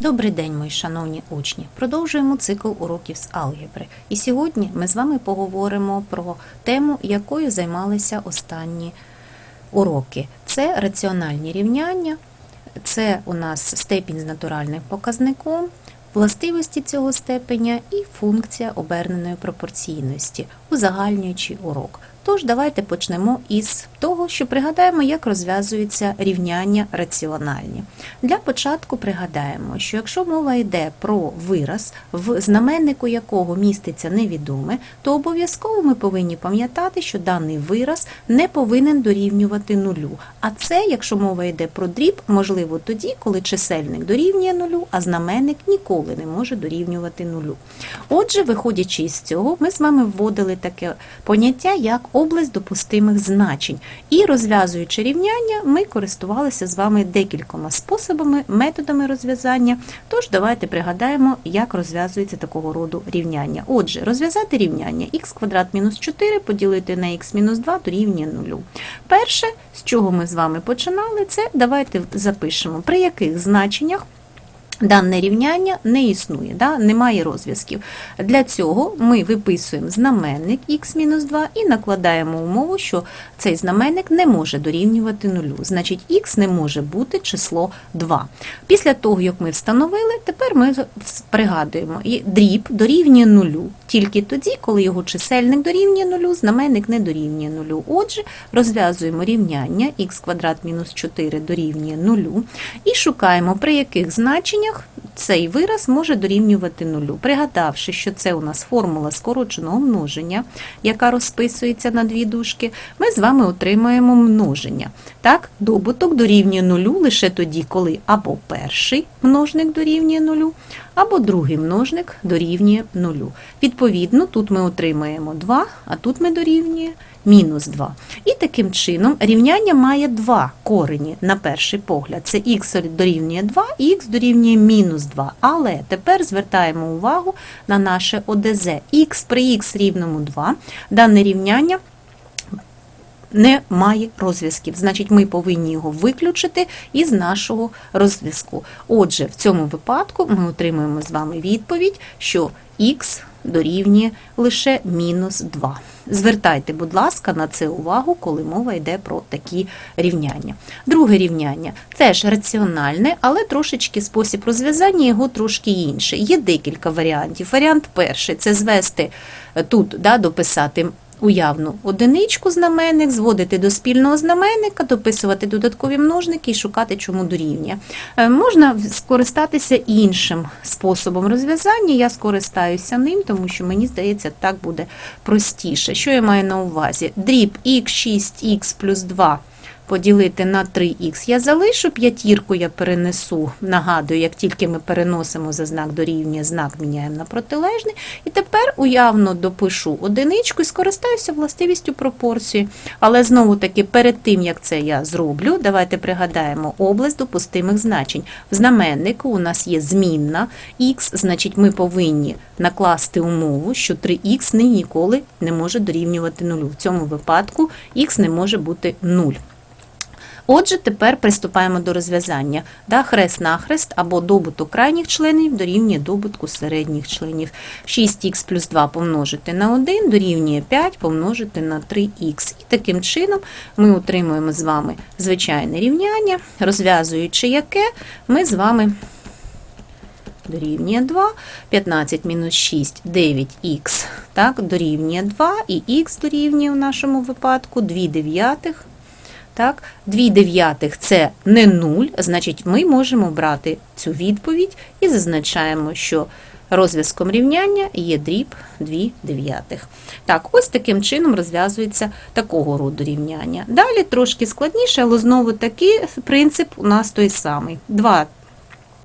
Добрий день, мої шановні учні. Продовжуємо цикл уроків з алгебри. І сьогодні ми з вами поговоримо про тему, якою займалися останні уроки. Це раціональні рівняння, це у нас степінь з натуральним показником, властивості цього степеня і функція оберненої пропорційності, узагальнюючий урок. Тож давайте почнемо із того, що пригадаємо, як розв'язуються рівняння раціональні. Для початку пригадаємо, що якщо мова йде про вираз, в знаменнику якого міститься невідоме, то обов'язково ми повинні пам'ятати, що даний вираз не повинен дорівнювати нулю. А це, якщо мова йде про дріб, можливо тоді, коли чисельник дорівнює нулю, а знаменник ніколи не може дорівнювати нулю. Отже, виходячи із цього, ми з вами вводили таке поняття, як область допустимих значень. І розв'язуючи рівняння, ми користувалися з вами декількома способами, методами розв'язання. Тож давайте пригадаємо, як розв'язується такого роду рівняння. Отже, розв'язати рівняння х квадрат мінус 4 поділити на х мінус 2 дорівнює 0. Перше, з чого ми з вами починали, це давайте запишемо, при яких значеннях Дане рівняння не існує, да? немає розв'язків. Для цього ми виписуємо знаменник х-2 і накладаємо умову, що цей знаменник не може дорівнювати нулю. Значить, х не може бути число 2. Після того, як ми встановили, тепер ми пригадуємо, дріб дорівнює нулю тільки тоді, коли його чисельник дорівнює нулю, знаменник не дорівнює нулю. Отже, розв'язуємо рівняння х квадрат мінус 4 дорівнює нулю і шукаємо, при яких значеннях цей вираз може дорівнювати нулю. Пригадавши, що це у нас формула скороченого множення, яка розписується на дві дужки, ми з вами отримаємо множення. Так, добуток дорівнює нулю лише тоді, коли або перший множник дорівнює нулю, або другий множник дорівнює нулю. Відповідно, тут ми отримаємо 2, а тут ми дорівнює мінус 2. І таким чином рівняння має два корені на перший погляд. Це х дорівнює 2 і х дорівнює мінус 2. Але тепер звертаємо увагу на наше ОДЗ. х при х рівному 2. Дане рівняння не має розв'язків. Значить, ми повинні його виключити із нашого розв'язку. Отже, в цьому випадку ми отримуємо з вами відповідь, що х дорівнює лише мінус 2. Звертайте, будь ласка, на це увагу, коли мова йде про такі рівняння. Друге рівняння це ж раціональне, але трошечки спосіб розв'язання його трошки інший. Є декілька варіантів. Варіант перший це звести тут, да, дописати уявну одиничку знаменник, зводити до спільного знаменника, дописувати додаткові множники і шукати, чому дорівнює. Е, Можна скористатися іншим способом розв'язання. Я скористаюся ним, тому що мені здається, так буде простіше. Що я маю на увазі? Дріб х6х плюс 2 поділити на 3х я залишу, п'ятірку я перенесу, нагадую, як тільки ми переносимо за знак дорівнює, знак міняємо на протилежний. І тепер уявно допишу одиничку і скористаюся властивістю пропорції. Але знову-таки перед тим, як це я зроблю, давайте пригадаємо область допустимих значень. В знаменнику у нас є змінна х, значить ми повинні накласти умову, що 3х ні ніколи не може дорівнювати нулю. В цьому випадку х не може бути 0. Отже, тепер приступаємо до розв'язання. Да, хрест-нахрест або добуток крайніх членів дорівнює добутку середніх членів. 6х плюс 2 помножити на 1 дорівнює 5 помножити на 3х. І таким чином ми отримуємо з вами звичайне рівняння, розв'язуючи яке ми з вами дорівнює 2, 15 мінус 6, 9х, так, дорівнює 2, і х дорівнює в нашому випадку 2 дев'ятих. Так, 2 дев'ятих це не 0, значить ми можемо брати цю відповідь і зазначаємо, що розв'язком рівняння є дріб 2 дев'ятих. Так, ось таким чином розв'язується такого роду рівняння. Далі трошки складніше, але знову таки принцип у нас той самий. 2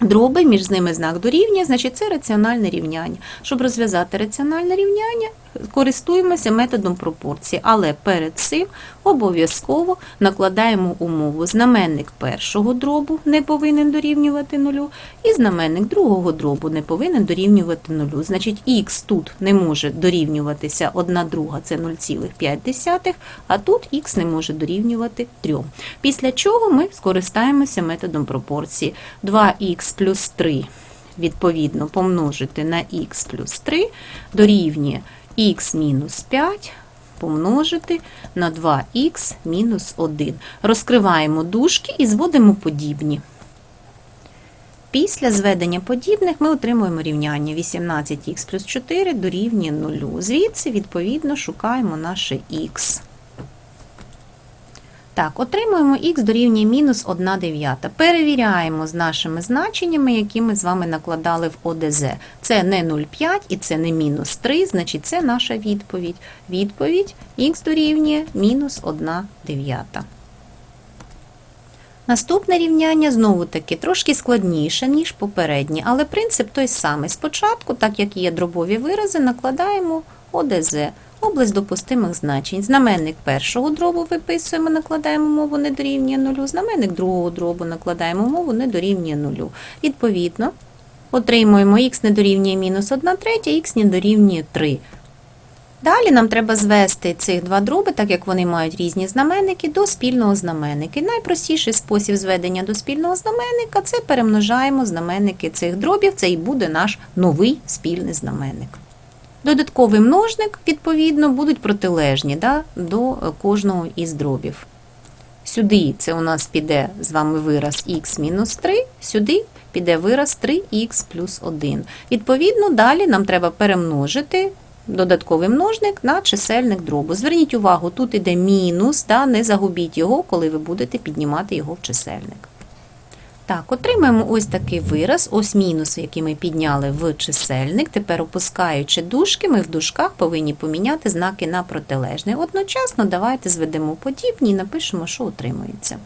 Дроби, між ними знак дорівнює, значить це раціональне рівняння. Щоб розв'язати раціональне рівняння, користуємося методом пропорції, але перед цим обов'язково накладаємо умову. Знаменник першого дробу не повинен дорівнювати нулю, і знаменник другого дробу не повинен дорівнювати нулю. Значить, х тут не може дорівнюватися 1 друга, це 0,5, а тут х не може дорівнювати 3. Після чого ми скористаємося методом пропорції. 2х плюс 3 відповідно помножити на х плюс 3 дорівнює х мінус 5 помножити на 2х мінус 1. Розкриваємо дужки і зводимо подібні. Після зведення подібних ми отримуємо рівняння 18х плюс 4 дорівнює 0. Звідси, відповідно, шукаємо наше х. Так, отримуємо х дорівнює мінус 1 дев'ята. Перевіряємо з нашими значеннями, які ми з вами накладали в ОДЗ. Це не 0,5 і це не мінус 3, значить це наша відповідь. Відповідь х дорівнює мінус 1 дев'ята. Наступне рівняння знову таки трошки складніше, ніж попереднє, але принцип той самий. Спочатку, так як є дробові вирази, накладаємо ОДЗ, область допустимих значень. Знаменник першого дробу виписуємо, накладаємо мову не дорівнює нулю, знаменник другого дробу накладаємо мову не дорівнює нулю. Відповідно, отримуємо х не дорівнює мінус 1 третя, х не дорівнює 3. Далі нам треба звести цих два дроби, так як вони мають різні знаменники, до спільного знаменника. Найпростіший спосіб зведення до спільного знаменника це перемножаємо знаменники цих дробів, це і буде наш новий спільний знаменник. Додатковий множник, відповідно, будуть протилежні да, до кожного із дробів. Сюди це у нас піде з вами вираз х мінус 3, сюди піде вираз 3х плюс 1. Відповідно, далі нам треба перемножити додатковий множник на чисельник дробу. Зверніть увагу, тут іде мінус, да, не загубіть його, коли ви будете піднімати його в чисельник. Так, отримаємо ось такий вираз, ось мінуси, які ми підняли в чисельник. Тепер, опускаючи дужки, ми в дужках повинні поміняти знаки на протилежний. Одночасно давайте зведемо подібні і напишемо, що отримується.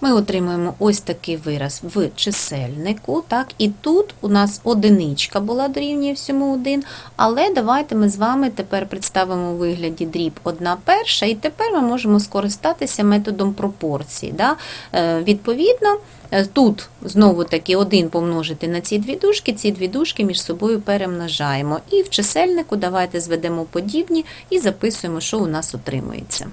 Ми отримуємо ось такий вираз в чисельнику. Так, І тут у нас одиничка була дорівнює всьому 1, але давайте ми з вами тепер представимо у вигляді дріб 1 перша, і тепер ми можемо скористатися методом пропорції. Да? Е, Відповідно, е, тут знову таки 1 помножити на ці дві дужки, ці дві дужки між собою перемножаємо. І в чисельнику давайте зведемо подібні і записуємо, що у нас отримується.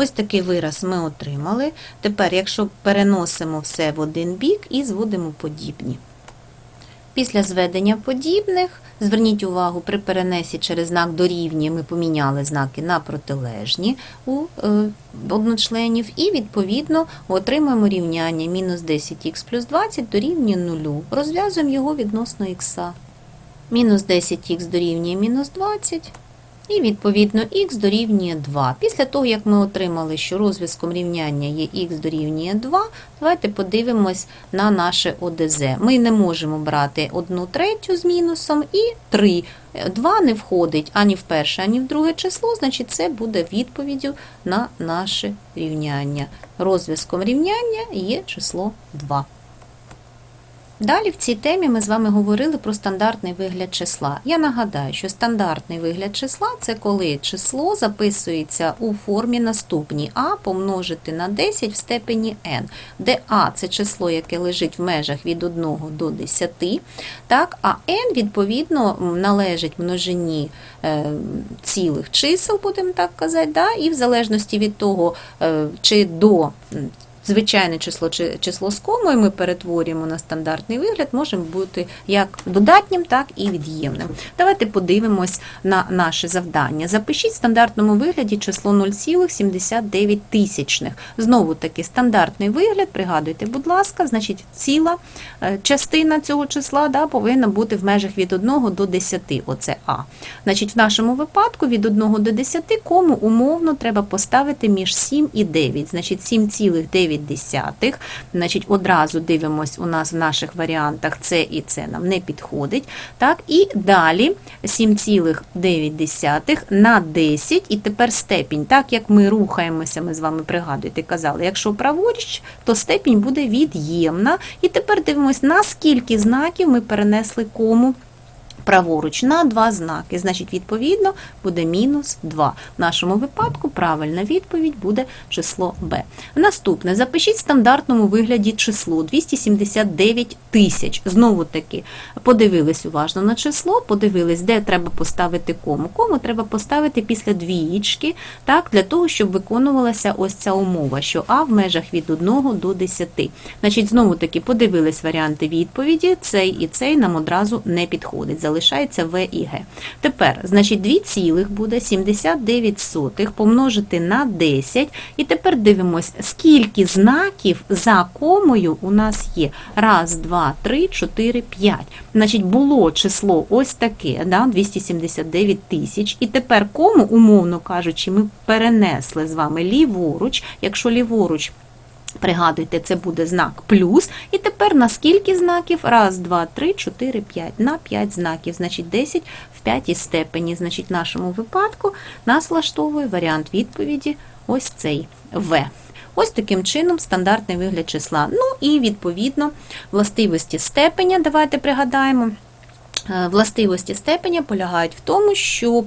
Ось такий вираз ми отримали. Тепер, якщо переносимо все в один бік і зводимо подібні. Після зведення подібних, зверніть увагу, при перенесі через знак дорівнює ми поміняли знаки на протилежні у е, одночленів, і, відповідно, отримуємо рівняння мінус 10х плюс 20 дорівнює 0. Розв'язуємо його відносно х. Мінус 10х дорівнює мінус 20. І, відповідно, х дорівнює 2. Після того, як ми отримали, що розв'язком рівняння є х дорівнює 2, давайте подивимось на наше ОДЗ. Ми не можемо брати 1 третю з мінусом і 3. 2 не входить ані в перше, ані в друге число, значить це буде відповіддю на наше рівняння. Розв'язком рівняння є число 2. Далі в цій темі ми з вами говорили про стандартний вигляд числа. Я нагадаю, що стандартний вигляд числа це коли число записується у формі наступній а помножити на 10 в степені n, де а це число, яке лежить в межах від 1 до 10, так, а n, відповідно, належить множині е, цілих чисел, будемо так казати, да, і в залежності від того, е, чи до звичайне число чи число з комою ми перетворюємо на стандартний вигляд, може бути як додатнім, так і від'ємним. Давайте подивимось на наше завдання. Запишіть в стандартному вигляді число 0,79 тисячних. Знову таки стандартний вигляд, пригадуйте, будь ласка, значить ціла е, частина цього числа да, повинна бути в межах від 1 до 10. Оце А. Значить, в нашому випадку від 1 до 10 кому умовно треба поставити між 7 і 9. Значить, 7,9 десятих. Значить, одразу дивимось, у нас в наших варіантах це і це нам не підходить. Так, І далі 7,9 на 10, і тепер степінь. Так як ми рухаємося, ми з вами пригадуєте, казали, якщо праворуч, то степінь буде від'ємна. І тепер дивимось, на скільки знаків ми перенесли кому праворуч на два знаки. Значить, відповідно, буде мінус 2. В нашому випадку правильна відповідь буде число b. Наступне, запишіть в стандартному вигляді число 279 тисяч. Знову таки, подивились уважно на число, подивились, де треба поставити кому. Кому треба поставити після двієчки, так, для того, щоб виконувалася ось ця умова, що а в межах від 1 до 10. Значить, знову таки подивились варіанти відповіді, цей і цей нам одразу не підходить. Залишається В і Г. Тепер, значить, 2 цілих буде 79 сотих помножити на 10. І тепер дивимось, скільки знаків за комою у нас є. Раз, два, три, чотири, п'ять. Значить, було число ось таке, да, 279 тисяч. І тепер кому, умовно кажучи, ми перенесли з вами ліворуч, якщо ліворуч. Пригадуйте, це буде знак плюс. І тепер на скільки знаків? Раз, два, три, чотири, п'ять. На 5 знаків. Значить, 10 в п'ятій степені. Значить, в нашому випадку нас влаштовує варіант відповіді ось цей В. Ось таким чином стандартний вигляд числа. Ну і відповідно властивості степеня. Давайте пригадаємо. Е, Властивості степеня полягають в тому, щоб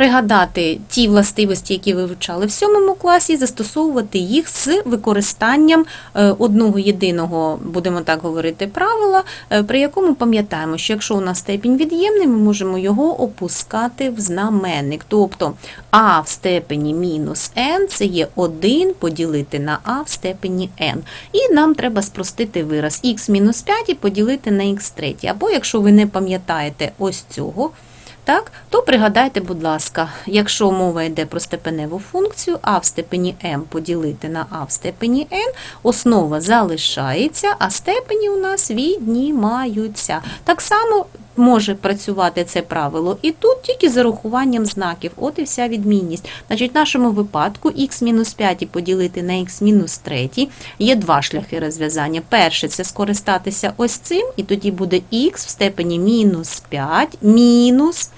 пригадати ті властивості, які ви вивчали в сьомому класі, і застосовувати їх з використанням е, одного єдиного, будемо так говорити, правила, е, при якому пам'ятаємо, що якщо у нас степінь від'ємний, ми можемо його опускати в знаменник. Тобто а в степені мінус n це є 1 поділити на а в степені n. І нам треба спростити вираз х мінус 5 і поділити на х третє. Або якщо ви не пам'ятаєте ось цього, так, то пригадайте, будь ласка, якщо мова йде про степеневу функцію, а в степені m поділити на а в степені n, основа залишається, а степені у нас віднімаються. Так само може працювати це правило і тут тільки з урахуванням знаків. От і вся відмінність. Значить, в нашому випадку х-5 поділити на х-3 є два шляхи розв'язання. Перше це скористатися ось цим, і тоді буде х в степені мінус 5 мінус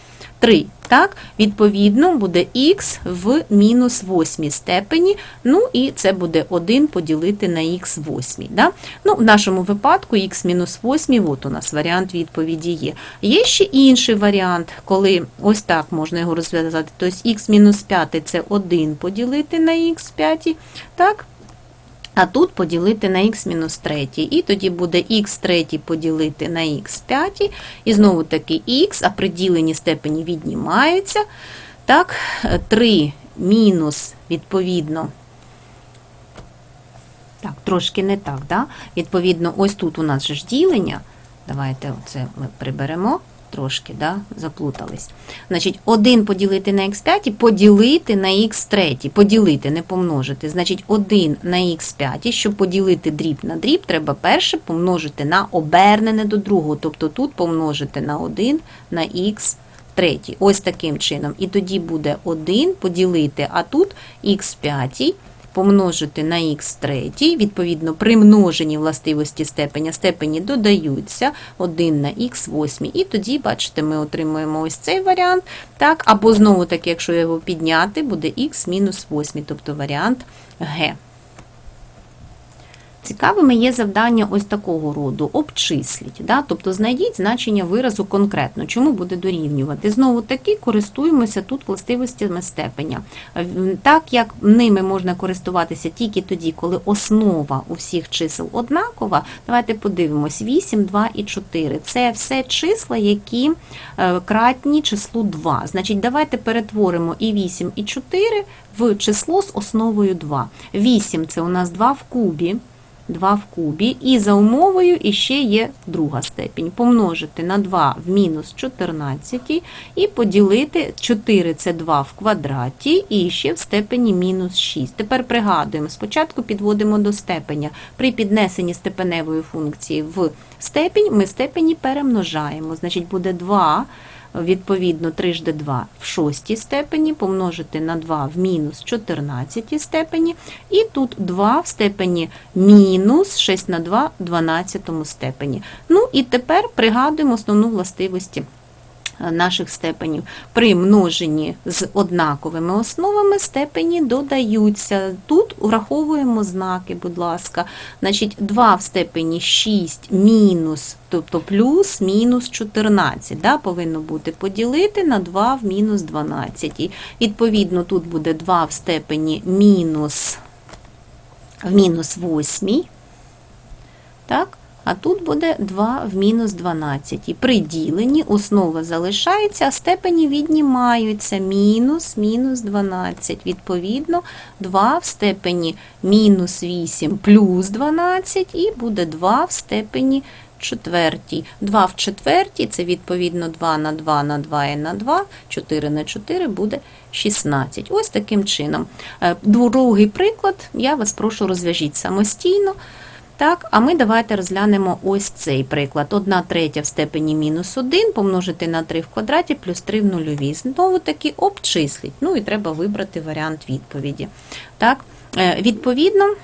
3. Так, відповідно, буде х в мінус 8 степені, ну і це буде 1 поділити на х 8. Да? Ну, В нашому випадку х мінус 8, от у нас варіант відповіді є. Є ще інший варіант, коли ось так можна його розв'язати. Тобто х мінус 5 це 1 поділити на х 5. Так? А тут поділити на х-3. І тоді буде х3 поділити на х5. І знову таки х, а при діленні степені віднімаються. Так, 3 мінус, відповідно, так, трошки не так, да? Відповідно, ось тут у нас же ж ділення. Давайте це ми приберемо. Трошки да, заплутались. Значить, 1 поділити на х5 і поділити на х3. Поділити, не помножити. Значить, 1 на х5, щоб поділити дріб на дріб, треба перше помножити на обернене до другого. Тобто тут помножити на 1 на х3. Ось таким чином. І тоді буде 1 поділити, а тут х5 помножити на х3, відповідно, при множенні властивості степеня степені додаються 1 на х8, і тоді, бачите, ми отримуємо ось цей варіант. так, Або знову таки, якщо його підняти, буде х мінус 8, тобто варіант Г. Цікавими є завдання ось такого роду: обчисліть, да? тобто знайдіть значення виразу конкретно, чому буде дорівнювати. Знову таки користуємося тут властивостями степеня. Так як ними можна користуватися тільки тоді, коли основа у всіх чисел однакова, давайте подивимось: 8, 2 і 4. Це все числа, які е, кратні числу 2. Значить, давайте перетворимо і 8, і 4 в число з основою 2. 8 це у нас 2 в кубі. 2 в кубі, і за умовою іще є друга степінь. Помножити на 2 в мінус 14 і поділити 4 це 2 в квадраті, і ще в степені мінус 6. Тепер пригадуємо, спочатку підводимо до степеня. При піднесенні степеневої функції в степінь ми степені перемножаємо. Значить, буде 2 відповідно 3 жди 2 в шостій степені, помножити на 2 в мінус 14 степені, і тут 2 в степені мінус 6 на 2 в 12 степені. Ну і тепер пригадуємо основну властивості наших степенів. При множенні з однаковими основами степені додаються. Тут враховуємо знаки, будь ласка. Значить, 2 в степені 6 мінус, тобто плюс мінус 14, да, повинно бути поділити на 2 в мінус 12. І, відповідно, тут буде 2 в степені мінус, в мінус 8. Так? А тут буде 2 в мінус 12. І при діленні основа залишається, а степені віднімаються. Мінус, мінус 12. Відповідно, 2 в степені мінус 8 плюс 12, і буде 2 в степені четвертій. 2 в четвертій, це відповідно 2 на 2 на 2 і на 2, 4 на 4 буде 16. Ось таким чином. Е, Другий приклад, я вас прошу розв'яжіть самостійно. Так, а ми давайте розглянемо ось цей приклад. 1 третя в степені мінус 1 помножити на 3 в квадраті плюс 3 в нульовій. Знову таки обчислить. Ну і треба вибрати варіант відповіді. Так, е, відповідно.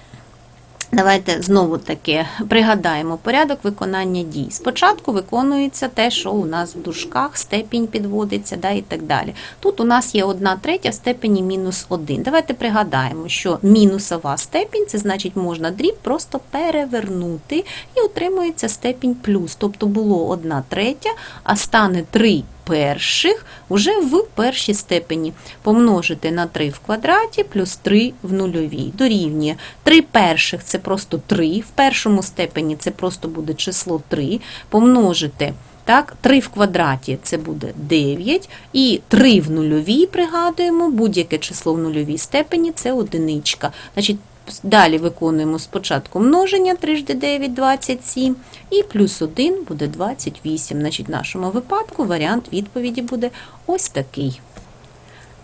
Давайте знову таки пригадаємо порядок виконання дій. Спочатку виконується те, що у нас в дужках, степінь підводиться, да, і так далі. Тут у нас є 1 третя в степені мінус 1. Давайте пригадаємо, що мінусова степінь, це значить можна дріб просто перевернути і отримується степінь плюс. Тобто було 1 третя, а стане 3 перших вже в першій степені. Помножити на 3 в квадраті плюс 3 в нульовій. Дорівнює 3 перших це просто 3, в першому степені це просто буде число 3. Помножити так, 3 в квадраті це буде 9, і 3 в нульовій, пригадуємо, будь-яке число в нульовій степені це одиничка. Значить, Далі виконуємо спочатку множення 3 жди 9, 27, і плюс 1 буде 28. Значить, в нашому випадку варіант відповіді буде ось такий.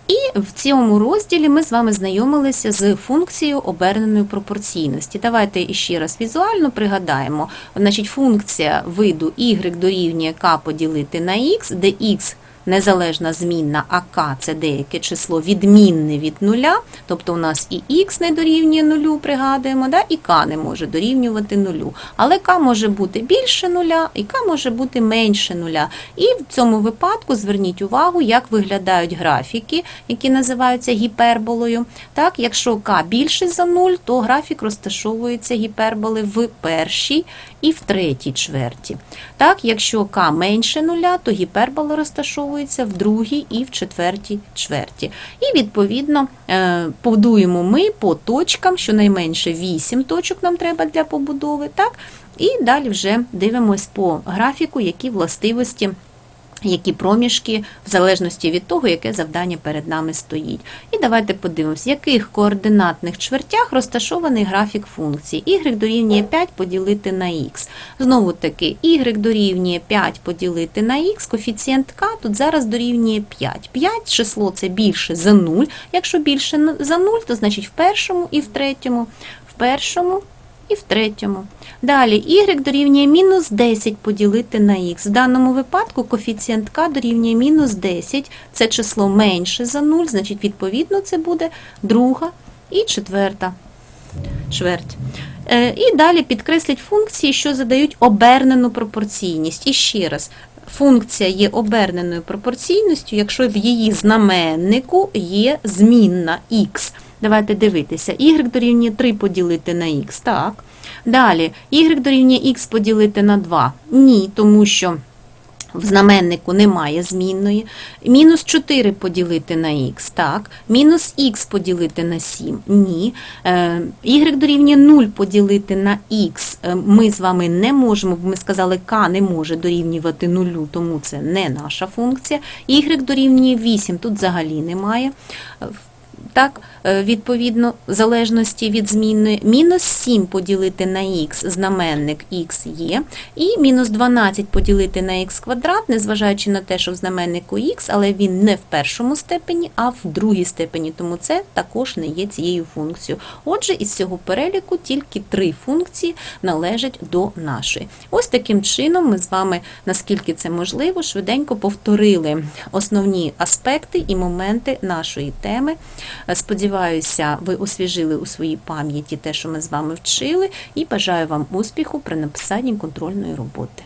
І в цьому розділі ми з вами знайомилися з функцією оберненої пропорційності. Давайте іще раз візуально пригадаємо. Значить, функція виду y дорівнює k поділити на x, де x незалежна змінна, а k – це деяке число відмінне від нуля, тобто у нас і x не дорівнює нулю, пригадуємо, да? і k не може дорівнювати нулю. Але k може бути більше нуля, і k може бути менше нуля. І в цьому випадку зверніть увагу, як виглядають графіки, які називаються гіперболою. Так, Якщо k більше за 0, то графік розташовується гіперболи в першій і в третій чверті. Так, Якщо k менше нуля, то гіпербола розташовується в другій і в четвертій чверті. І, відповідно, подуємо ми по точкам, щонайменше 8 точок нам треба для побудови. Так? І далі вже дивимось по графіку, які властивості які проміжки, в залежності від того, яке завдання перед нами стоїть. І давайте подивимось, в яких координатних чвертях розташований графік функції. y дорівнює 5 поділити на х. Знову таки, y дорівнює 5 поділити на х, коефіцієнт k тут зараз дорівнює 5. 5 число це більше за 0. Якщо більше за 0, то значить в першому і в третьому. В першому і в третьому. Далі y дорівнює мінус 10 поділити на х. В даному випадку коефіцієнт k дорівнює мінус 10, це число менше за 0, значить, відповідно, це буде друга і четверта чверть. Е, І далі підкреслять функції, що задають обернену пропорційність. І ще раз, функція є оберненою пропорційністю, якщо в її знаменнику є змінна х. Давайте дивитися. y дорівнює 3 поділити на х. Так. Далі, y дорівнює х поділити на 2. Ні, тому що в знаменнику немає змінної. Мінус 4 поділити на х. Так. Мінус х поділити на 7. Ні. Е, y дорівнює 0 поділити на х. Е, ми з вами не можемо, бо ми сказали, k не може дорівнювати 0, тому це не наша функція. y дорівнює 8, тут взагалі немає. Е, так, відповідно, залежності від змінної, мінус 7 поділити на х, знаменник х є, і мінус 12 поділити на х квадрат, незважаючи на те, що в знаменнику х, але він не в першому степені, а в другій степені, тому це також не є цією функцією. Отже, із цього переліку тільки три функції належать до нашої. Ось таким чином ми з вами, наскільки це можливо, швиденько повторили основні аспекти і моменти нашої теми. Сподіваюся, ви освіжили у своїй пам'яті те, що ми з вами вчили, і бажаю вам успіху при написанні контрольної роботи.